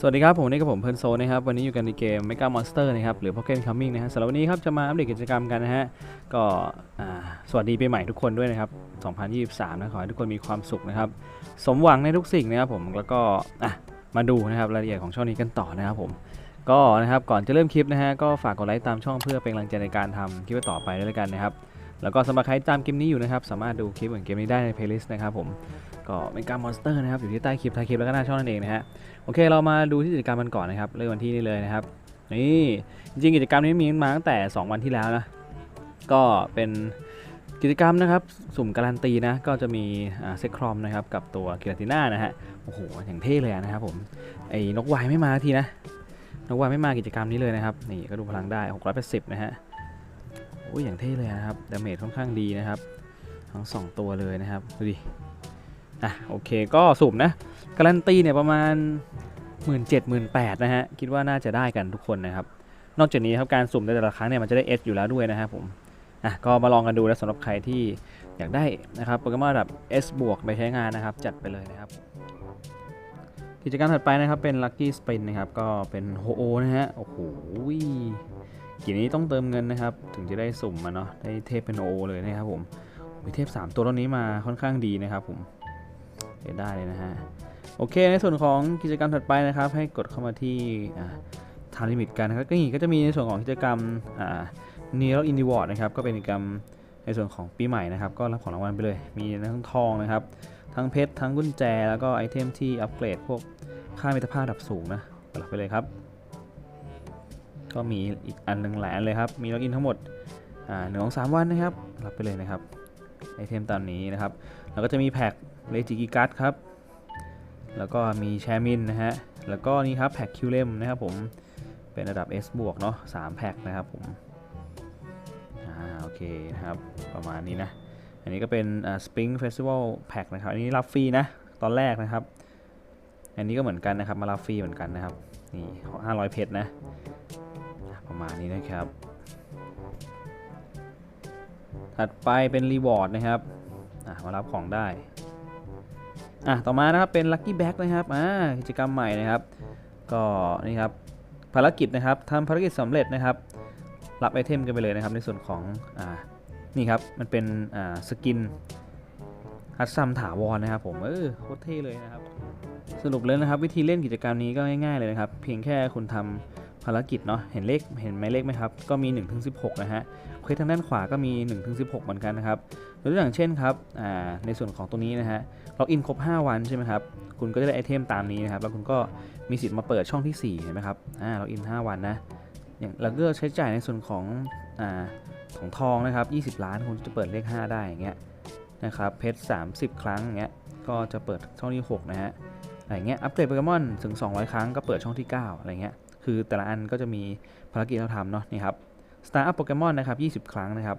สวัสดีครับ ผมนี่กับผมเพลินโซนะครับ วันนี้อยู่กันในเกม Mega Monster นะครับ หรือ Pocket Coming นะฮะสำหรับวันนี้ครับ จะมาอัปเดตกิจกรรมกันนะฮะ ก็สวัสดีปีใหม่ทุกคนด้วยนะครับ 2023 นะ ขอให้ทุกคนมีความสุขนะครับ สมหวังในทุกสิ่งนะครับผม แล้วก็มาดูนะครับรายละเอียดของช่องนี้กันต่อนะครับผม ก็นะครับ ก่อนจะเริ่มคลิปนะฮะ ก็ฝากกดไลค์ตามช่องเพื่อเป็นกำลังใจในการทำคลิปต่อไปด้วยกันนะครับ แล้วก็สำหรับใครตามเกมนี้อยู่นะครับ สามารถดูคลิปของเกมนี้ได้ในเพลย์ลิสต์นะครับผม ก็เมกามอนสเตอร์นะครับ อยู่ที่ใต้คลิปท้ายคลิปแล้วก็หน้าช่องนั่นเองนะฮะ โอเค เรามาดูที่กิจกรรมกันก่อนนะครับ เริ่มวันที่นี่เลยนะครับ นี่ จริงกิจกรรมนี้มีมาตั้งแต่ 2 วันที่แล้วนะ ก็เป็นกิจกรรมนะครับ สุ่มการันตีนะ ก็จะมีเซ็กครอมนะครับ กับตัวกิลาติน่านะฮะ โอ้โห อย่างเท่เลยนะครับผม ไอ้นกวายไม่มาทีนะ นกวายไม่มากิจกรรมนี้เลยนะครับ นี่ก็ดูพลังได้ 680 นะฮะ อ้ยอย่างเท่เลยนะครับดาเมจค่อนข้างดีนะครับ ทั้งสองตัวเลยนะครับดูดิอะโอเคก็สุ่มนะ การันตีเนี่ยประมาณ 1 7 0 0 0 0 8นะฮะคิดว่าน่าจะได้กันทุกคนนะครับ นอกจากนี้ครับการสุ่มในแต่ละครั้งเนี่ยมันจะได้ S อยู่แล้วด้วยนะครับผมอะก็มาลองกันดูนะสำหรับใครที่อยากได้นะครับโปเกมอนระดับ S บวกไปใช้งานนะครับ จัดไปเลยนะครับกิจกรรมถัดไปนะครับเป็น Lucky Spin นะครับก็เป็นโฮโอนะฮะโอ้โห กีนี้ต้องเติมเงินนะครับ ถึงจะได้สุ่มมาเนาะได้เทพเป็นโอเลยนะครับผมมีเทพ 3 ตัวตัวนี้มาค่อนข้างดีนะครับผมเห็นได้เลยนะฮะโอเค ในส่วนของกิจกรรมถัดไปนะครับ ให้กดเข้ามาที่ทางลิมิตกันนะครับก็นี่ก็จะมีในส่วนของกิจกรรมนีรอินดิวอร์ดนะครับก็เป็นกิจกรรมในส่วนของปีใหม่นะครับ ก็รับของรางวัลไปเลย มีทั้งทองนะครับ ทั้งเพชรทั้งกุญแจ แล้วก็ไอเทมที่อัปเกรดพวกค่ามิตรภาพระดับสูงนะรับไปเลยครับ ก็มีอีกอันหนึ่งหลายอันเลยครับ มีล็อกอินทั้งหมดหนึ่งของสามวันนะครับ รับไปเลยนะครับไอเทมตามนี้นะครับ แล้วก็จะมีแพ็กเลจิกิกัสครับ แล้วก็มีแชมินนะฮะ แล้วก็นี่ครับแพ็กคิวเลมนะครับผม เป็นระดับ S บวกเนาะ3แพ็กนะครับผม อ่าโอเคนะครับ ประมาณนี้นะ อันนี้ก็เป็นอ่า Spring Festival Pack นะครับ อันนี้รับฟรีนะ ตอนแรกนะครับ อันนี้ก็เหมือนกันนะครับ มารับฟรีเหมือนกันนะครับ นี่500เพชรนะ ประมาณนี้นะครับ ถัดไปเป็นรีวอร์ดนะครับอะมารับของได้อะต่อมานะครับเป็น Lucky Bag นะครับอ่ากิจกรรมใหม่นะครับ ก็นี่ครับภารกิจนะครับทำภารกิจสำเร็จนะครับ รับไอเทมกันไปเลยนะครับ ในส่วนของอ่านี่ครับมันเป็นอ่าสกินฮัตซัมถาวรนะครับผมเออโคตรเท่เลยนะครับ สรุปเลยนะครับ วิธีเล่นกิจกรรมนี้ก็ง่ายๆเลยนะครับ เพียงแค่คุณทำ ภารกิจเนาะเห็นเลขเห็นไหมเลขไหมครับ ก็มี1ถึง16นะฮะเควสทางด้านขวาก็มี1ถึง16เหมือนกันนะครับยตัวอย่างเช่นครับในส่วนของตัวนี้นะฮะล็อกอินครบ 5 วันใช่ไหมครับคุณก็จะได้ไอเทมตามนี้นะครับแล้วคุณก็มีสิทธิ์มาเปิดช่องที่ 4 เห็นไหมครับอ่าล็อกอิน 5 วันนะอย่างเราก็ใช้จ่ายในส่วนของอ่าของทองนะครับ 20 ล้านคุณจะเปิดเลข 5 ได้อย่างเงี้ยนะครับเพชร 30 ครั้งอย่างเงี้ยก็จะเปิดช่องที่ 6 นะฮะอะไรเงี้ยอัปเกรดโปเกมอนถึง 200 ครั้งก็เปิดช่องที่ 9 อะไรเงี้ย คือแต่ละอันก็จะมีภารกิจเราทำเนาะนี่ครับสตาร์อัพโปเกมอนนะครับ20 ครั้งนะครับ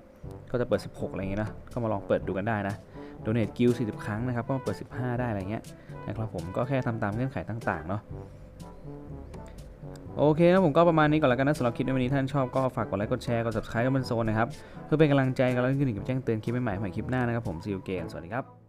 ก็จะเปิด 16 อะไรเงี้ยนะ ก็มาลองเปิดดูกันได้นะโดเนทกิล40 ครั้งนะครับ ก็มาเปิด 15 ได้อะไรเงี้ยนะครับผมก็แค่ทำตามเงื่อนไขต่างๆเนาะโอเคนะผมก็ประมาณนี้ก่อนแล้วกันนะสำหรับคลิปในวันนี้ท่านชอบก็ฝากกดไลค์กดแชร์กด subscribe กันบนโซนนะครับ เพื่อเป็นกำลังใจกันแล้วก็ขึ้นอีกกับแจ้งเตือนคลิปใหม่ๆใหม่คลิปหน้านะครับผมซีอูเกนสวัสดีครับ